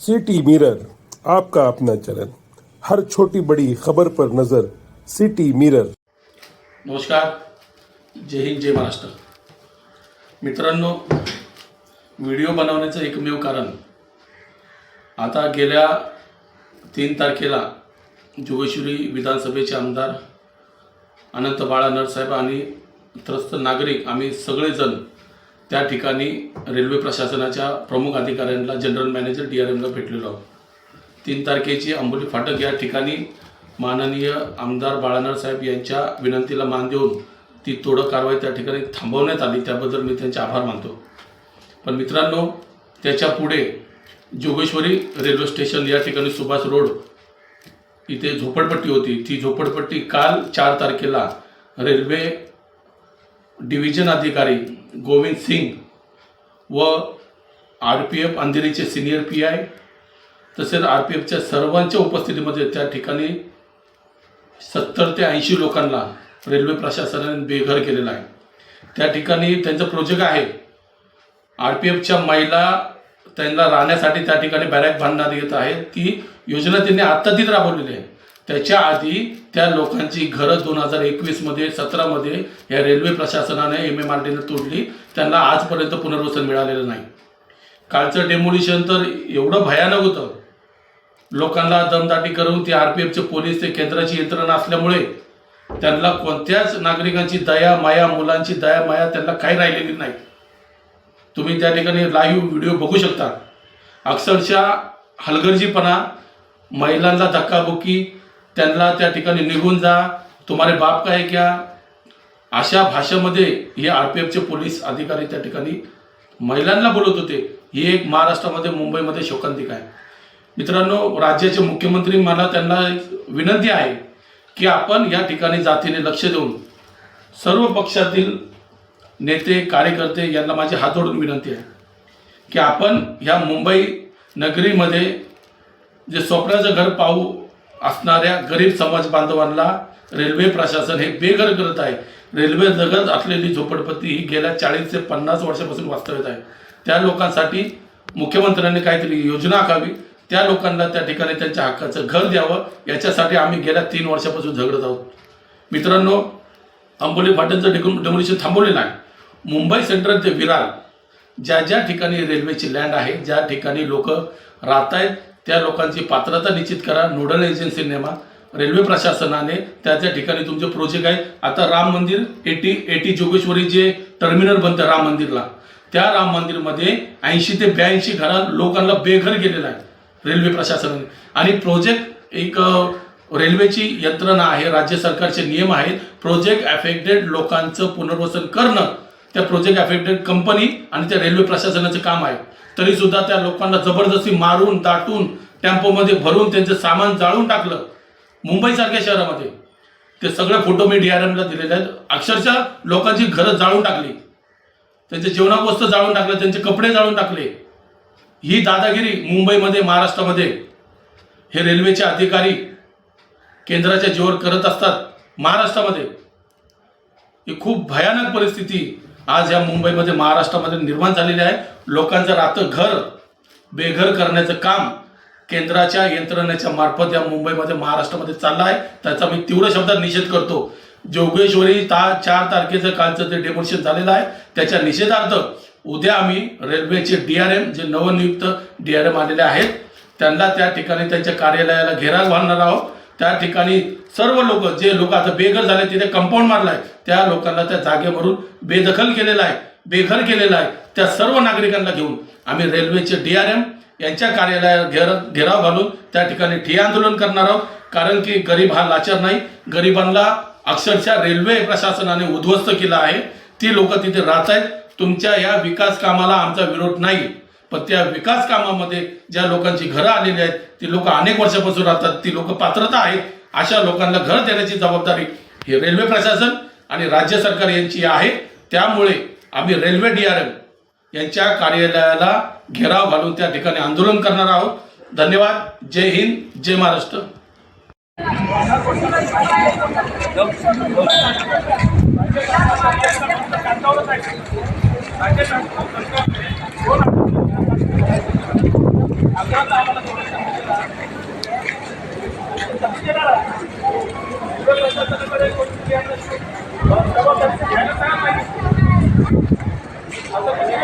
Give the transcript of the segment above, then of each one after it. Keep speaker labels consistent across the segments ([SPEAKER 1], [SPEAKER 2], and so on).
[SPEAKER 1] City mirror आपका अपना channel. हर छोटी बड़ी खबर पर नजर सिटी मिरर
[SPEAKER 2] नमस्कार जय हिंद जय महाराष्ट्र। मित्रांनो व्हिडिओ बनवण्याचं एकमेव कारण आता गेल्या तीन तारखेला जोगेश्वरी विधानसभेचे आमदार अनंत बाळा नरसाहेब आणि त्रस्त नागरिक आम्ही सगळेजण त्या ठिकाणी रेल्वे प्रशासनाच्या प्रमुख अधिकाऱ्यांना जनरल मॅनेजर डी आर एमला भेटलेलो आहोत. तीन तारखेची अंबोली फाटक या ठिकाणी माननीय आमदार बाळानर साहेब यांच्या विनंतीला मान देऊन ती तोडक कारवाई त्या ठिकाणी थांबवण्यात आली. त्याबद्दल मी त्यांचे आभार मानतो. पण मित्रांनो त्याच्या पुढे जोगेश्वरी रेल्वे स्टेशन या ठिकाणी सुभाष रोड इथे झोपडपट्टी होती. ती झोपडपट्टी काल चार तारखेला रेल्वे डिव्हिजन अधिकारी गोविंद सिंग व आर पी एफ अंधेरीचे सिनियर पी आय तसेच आर पी एफच्या सर्वांच्या उपस्थितीमध्ये त्या ठिकाणी सत्तर ते ऐंशी लोकांना रेल्वे प्रशासनाने बेघर केलेला आहे. त्या ठिकाणी त्यांचं प्रोजेक्ट आहे. आर पी एफच्या महिला त्यांना राहण्यासाठी त्या ठिकाणी बॅरॅक बांधण्यात येत आहे. ती योजना त्यांनी आत्ता तीच राबवलेली आहे. त्याच्या आधी त्या लोकांची घरं दोन हजार एकवीसमध्ये सतरामध्ये या रेल्वे प्रशासनाने एम एम आर टीने तोडली. त्यांना आजपर्यंत पुनर्वसन मिळालेलं नाही. कालचं डेमोलिशन तर एवढं भयानक होतं. लोकांना दमदाटी करून ते आर पी एफचे पोलीस ते केंद्राची यंत्रणा असल्यामुळे त्यांना कोणत्याच नागरिकांची दया माया मुलांची दया माया त्यांना काही राहिलेली नाही. तुम्ही त्या ठिकाणी लाईव्ह व्हिडिओ बघू शकता. अक्षरशः हलगर्जीपणा महिलांना धक्काबुक्की त्यांना त्या ठिकाणी निघून जा. तुम्हारे बाप काय क्या? अशा भाषेमध्ये हे आर पी एफचे पोलीस अधिकारी त्या ठिकाणी महिलांना बोलत होते. ही एक महाराष्ट्रामध्ये मुंबईमध्ये शोकांतिक आहे. मित्रांनो राज्याचे मुख्यमंत्री मला त्यांना एक विनंती आहे की आपण या ठिकाणी जातीने लक्ष देऊन सर्व पक्षातील नेते कार्यकर्ते यांना माझी हात जोडून विनंती आहे की आपण ह्या मुंबई नगरीमध्ये जे स्वप्नाचं घर पाहू असणाऱ्या गरीब समाज बांधवांना रेल्वे प्रशासन हे बेघर करत आहे. रेल्वे जगत असलेली झोपडपट्टी ही गेल्या चाळीस ते पन्नास वर्षापासून वास्तव्यात आहे. त्या लोकांसाठी मुख्यमंत्र्यांनी काहीतरी योजना आखावी. त्या लोकांना त्या ठिकाणी त्यांच्या हक्काचं घर द्यावं. याच्यासाठी आम्ही गेल्या तीन वर्षापासून झगडत आहोत. मित्रांनो आंबोली फाट्यांचं डेकून डेमोलिशन थांबवलेलं आहे. मुंबई सेंट्रल ते विरार ज्या ज्या ठिकाणी रेल्वेची लँड आहे ज्या ठिकाणी लोक राहत आहेत त्या लोकांची पात्रता निश्चित करा. नोडल एजन्सी नेमा. रेल्वे प्रशासनाने त्या त्या ठिकाणी तुमचे प्रोजेक्ट आहे. आता राम मंदिर एटी एटी जोगेश्वरी जे टर्मिनल बनतं राम मंदिरला त्या राम मंदिरमध्ये ऐंशी ते ब्याऐंशी घरा लोकांना बेघर केलेलं आहे रेल्वे प्रशासनाने. आणि प्रोजेक्ट एक रेल्वेची यंत्रणा आहे राज्य सरकारचे नियम आहेत. प्रोजेक्ट अफेक्टेड लोकांचं पुनर्वसन करणं त्या प्रोजेक्ट अफेक्टेड कंपनी आणि त्या रेल्वे प्रशासनाचं काम आहे. तरी सुद्धा त्या लोकांना जबरदस्ती मारून दाटून टेम्पोमध्ये भरून त्यांचं सामान जाळून टाकलं. मुंबईसारख्या शहरामध्ये. ते सगळे फोटो मी डी आर एमला दिलेले आहेत. अक्षरशः लोकांची घरं जाळून टाकली. त्यांचे जेवणाक जाळून टाकले त्यांचे कपडे जाळून टाकले. ही दादागिरी मुंबईमध्ये महाराष्ट्रामध्ये हे रेल्वेचे अधिकारी केंद्राच्या जीवर करत असतात. महाराष्ट्रामध्ये ही खूप भयानक परिस्थिती आज या मुंबईमध्ये महाराष्ट्रामध्ये निर्माण झालेली आहे. लोकांचं राहतं घर बेघर करण्याचं काम केंद्राच्या यंत्रणेच्या मार्फत या मुंबईमध्ये महाराष्ट्रामध्ये चाललं आहे. त्याचा मी तीव्र शब्दात निषेध करतो. जोगेश्वरी ता चार तारखेचं कालचं ते डेमोशन झालेलं आहे त्याच्या निषेधार्थ उद्या आम्ही रेल्वेचे डी आर एम जे नवनियुक्त डी आर एम आलेले आहेत त्यांना त्या ठिकाणी त्यांच्या कार्यालयाला घेराव बांधणार आहोत. त्या ठिकाणी सर्व लोक जे लोक आता बेघर झाले तिथे कंपाऊंड मारलाय त्या लोकांना त्या जागेवरून बेदखल केलेला आहे बेघर केलेला आहे त्या सर्व नागरिकांना घेऊन आम्ही रेल्वेचे डी आर एम यांच्या कार्यालयात घेर घेराव घालून त्या ठिकाणी ठिय्या आंदोलन करणार आहोत. कारण की गरीब हा लाचार नाही गरिबांना अक्षरशः रेल्वे प्रशासनाने उद्ध्वस्त केलं आहे. ती लोक तिथे राहत आहेत. तुमच्या या विकास कामाला आमचा विरोध नाही. पण त्या विकास कामामध्ये ज्या लोकांची घरं आलेली आहेत ती लोक अनेक वर्षापासून राहतात ती लोक पात्रता आहेत अशा लोकांना घर देण्याची जबाबदारी ही रेल्वे प्रशासन आणि राज्य सरकार यांची आहे. त्यामुळे आम्ही रेल्वे डी आर एम यांच्या कार्यालयाला घेराव घालून त्या ठिकाणी आंदोलन करणार आहोत. धन्यवाद. जय हिंद जय महाराष्ट्र.
[SPEAKER 3] आम्हाला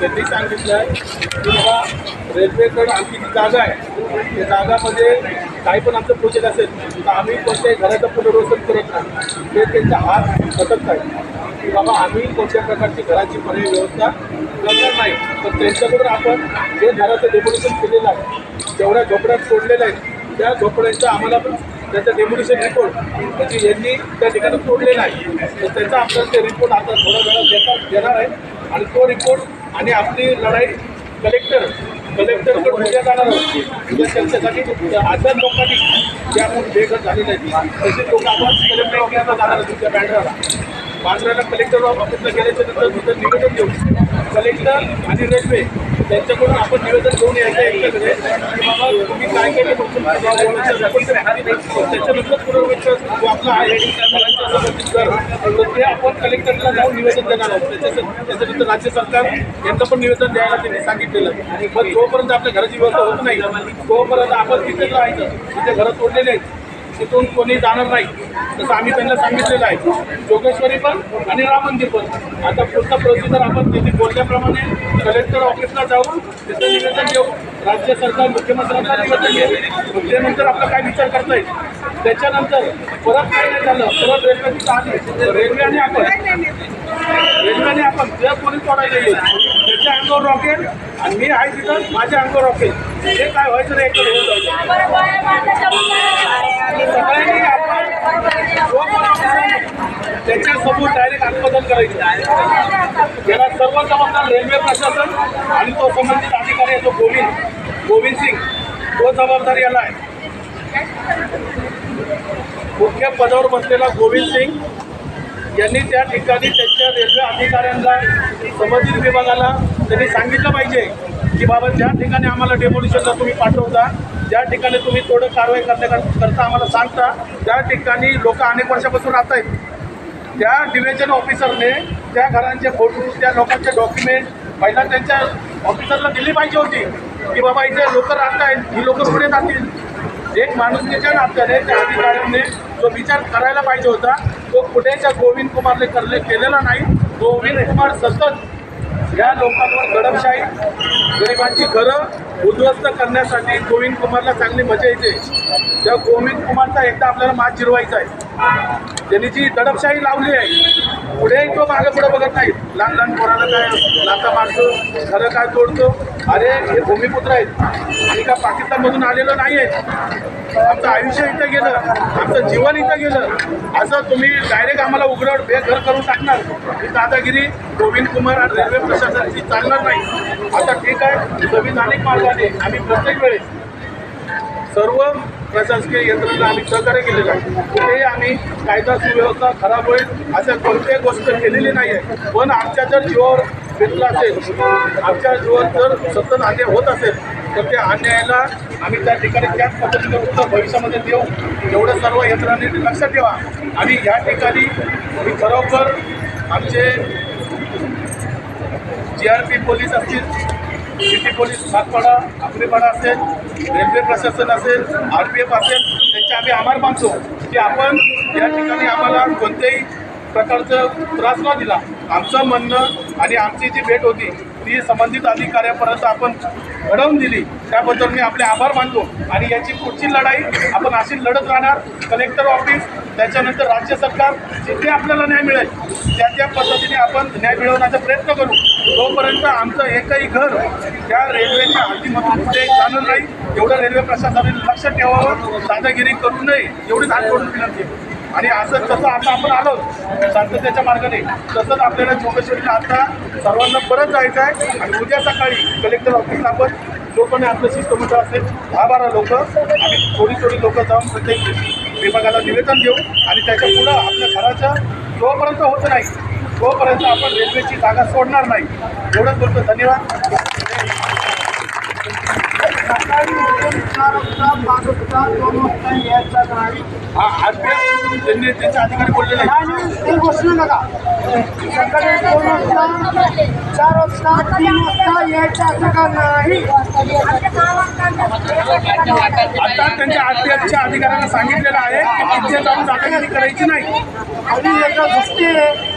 [SPEAKER 4] त्यांनी सांगितलं आहे की बाबा रेल्वेकडे आमची जी जागा आहे त्या जागामध्ये काही पण आमचं प्रोजेक्ट असेल तर आम्ही कोणत्याही घराचं पुनर्वसन करत नाही. ते त्यांचा हात सतत आहे की बाबा आम्ही कोणत्या प्रकारची घराची पर्याय व्यवस्था करणार नाही. तर त्यांच्याकडून आपण जे घराचं डेमोलिशन केलेलं आहे जेवढ्या झोपड्यात सोडलेल्या आहेत त्या झोपड्यांचं आम्हाला पण त्याचं डेमोलिशन रिपोर्ट म्हणजे यांनी त्या ठिकाणी सोडले आहे तर त्याचा आपल्याला ते रिपोर्ट आता थोड्या वेळात देतात देणार आहे. आणि तो रिपोर्ट आणि आपली लढाई कलेक्टर कलेक्टरकडे उद्या जाणार आहोत उद्या म्हणजे त्यांच्यासाठी अशा लोकांनी जे आपण बेघर झालेले आहेत. तसे लोक आपण कलेक्टर ऑफिसला जाणार आहोत तुमच्या बँड्राला बांद्राला कलेक्टर ऑफिसला गेल्याच्यानंतर तिथं निवेदन देऊ कलेक्टर आणि रेल्वे त्यांच्याकडून आपण निवेदन घेऊन यायचं एकट्याकडे की बाबा तुम्ही काय केलं त्याच्यानंतर पुनर्विचार जो आपला आहे तर ते आपण कलेक्टरला जाऊन निवेदन देणार आहोत. त्याच्यात त्याच्यानंतर राज्य सरकार यांचं पण निवेदन द्यायला त्यांनी सांगितलेलं आहे. पण जोपर्यंत आपल्या घराची व्यवस्था होत नाही तोपर्यंत आपण तिथे राहायचं तिथे घरं तोडलेले आहेत. तिथून कोणी जाणार नाही तसं आम्ही त्यांना सांगितलेलं आहे. जोगेश्वरी पण आणि राम मंदिर पण. आता पुढचा प्रोसिजर आपण तिथे बोलल्याप्रमाणे कलेक्टर ऑफिसला जाऊन तिथं निवेदन देऊ राज्य सरकार मुख्यमंत्र्यांना निवेदन घेऊ मग त्यानंतर आपला काय विचार करता येईल त्याच्यानंतर परत काय नाही झालं परत रेल्वेची आली रेल्वे आणि आपण रेल्वेने आपण जे कोणी पडायला येईल त्याच्या अंगावर रॉकेल आणि मी आहे तिथं माझ्या अंगावर रॉकेल हे काय व्हायचं नाही एकतर होऊन जायचं. सगळ्यांनी आपण जो त्याच्यासमोर डायरेक्ट आत्मदान करायचं. याला सर्व जबाबदार रेल्वे प्रशासन आणि तो संबंधित अधिकारी आहे तो गोविंद गोविंद सिंग. तो जबाबदार याला आहे. मुख्य पदावर बसलेला गोविंद सिंग यांनी त्या ठिकाणी त्यांच्या रेल्वे अधिकाऱ्यांना संबंधित विभागाला त्यांनी सांगितलं पाहिजे की बाबा ज्या ठिकाणी आम्हाला डेमोलिशनला तुम्ही पाठवता ज्या ठिकाणी तुम्ही थोडं कारवाई करण्याकरता आम्हाला सांगता त्या ठिकाणी लोक अनेक वर्षापासून राहत आहेत त्या डिव्हिजन ऑफिसरने त्या घरांचे फोटो त्या लोकांचे डॉक्युमेंट पहिला त्यांच्या ऑफिसरला दिली पाहिजे होती की बाबा इथे लोक राहत आहेत ही लोक पुढे जातील. एक माणुसकीच्या नात्याने त्या अधिकाऱ्यांनी जो विचार करायला पाहिजे होता तो कुठेच्या गोविंद कुमारने करले केलेला नाही. गोविंद कुमार सतत या लोकांवर गडपशाही गरिबांची घरं उद्ध्वस्त करण्यासाठी गोविंद कुमारला चांगली मजा येते. त्या गोविंद कुमारचा एकदा आपल्याला मात जिरवायचा आहे. त्यांनी जी दडपशाही लावली आहे पुढेही तो मागे पुढे बघत नाही. लहान लहान पोराला काय लाता मारतो घरं काय तोडतो. अरे हे भूमिपुत्र आहेत. आणि का पाकिस्तानमधून आलेलं नाही आहेत आमचं आयुष्य इथं गेलं आमचं जीवन इथं गेलं. असं तुम्ही डायरेक्ट आम्हाला उघड बेघर करून टाकणार. ही दादागिरी गोविंद कुमार आणि रेल्वे प्रशासनाची चालणार नाही. आता ठीक आहे संविधानिक मार्गाने आम्ही प्रत्येक वेळेस सर्व प्रशासकीय यंत्रणा आम्ही सहकार्य केलेलं आहे. कुठेही आम्ही कायदा सुव्यवस्था खराब होईल अशा कोणत्याही गोष्ट केलेली नाही आहे. पण आमच्या जर जीवावर घेतला असेल आमच्या जीवावर जर सतत अन्याय होत असेल तर त्या अन्यायाला आम्ही त्या ठिकाणी त्याच पद्धतीने उत्तर भविष्यामध्ये देऊ. एवढं सर्व यंत्रणांनी लक्षात ठेवा. आणि या ठिकाणी मी खरोखर आमचे जी आर पी पोलीस असतील सिटी पोलीस सातपाडा अकरीपाडा असेल रेल्वे प्रशासन असेल आर पी एफ असेल त्यांचे आम्ही आभार मानतो की आपण या ठिकाणी आम्हाला कोणत्याही प्रकारचं त्रास न दिला. आमचं म्हणणं आणि आमची जी भेट होती ती संबंधित अधिकाऱ्यापर्यंत आपण घडवून दिली. त्याबद्दल मी आपले आभार मानतो. आणि याची पुढची लढाई आपण अशी लढत राहणार. कलेक्टर ऑफिस त्याच्यानंतर राज्य सरकार जिथे आपल्याला न्याय मिळेल त्या त्या पद्धतीने आपण न्याय मिळवण्याचा प्रयत्न करू. तोपर्यंत आमचं एकही घर त्या रेल्वेच्या हद्दीमधून कुठे जाणार नाही. एवढं रेल्वे प्रशासनाने लक्ष ठेवावं. दादागिरी करू नये एवढीच हात जोडून विनंती आहे. आणि असं तसं आता आपण आलो शांततेच्या मार्गाने तसंच आपल्याला चौकशीला आता सर्वांना परत जायचं आहे. आणि उद्या सकाळी कलेक्टर ऑफिसला आपण जो पण आपलं शिष्टमंडळ असेल दहा बारा लोक आणि थोडी थोडी लोक जाऊन प्रत्येक विभागाला निवेदन देऊ. आणि त्याच्या पुढं आपल्या घराच्या जोपर्यंत होत नाही तोपर्यंत आपण रेल्वेची जागा सोडणार नाही. एवढंच बोलतो. धन्यवाद. हा आज ते त्यांनी त्यांचे अधिकारी बोललेले आहेत.
[SPEAKER 3] गोष्ट नका सकाळी दोन वाजता चार वाजता तीन वाजता यायचं असं का नाही
[SPEAKER 4] आता त्यांच्या आरटीएसच्या अधिकाऱ्यांना सांगितलेलं आहे की तिथे जाऊन जागा करायची नाही.
[SPEAKER 3] आणि याचा दृष्टी आहे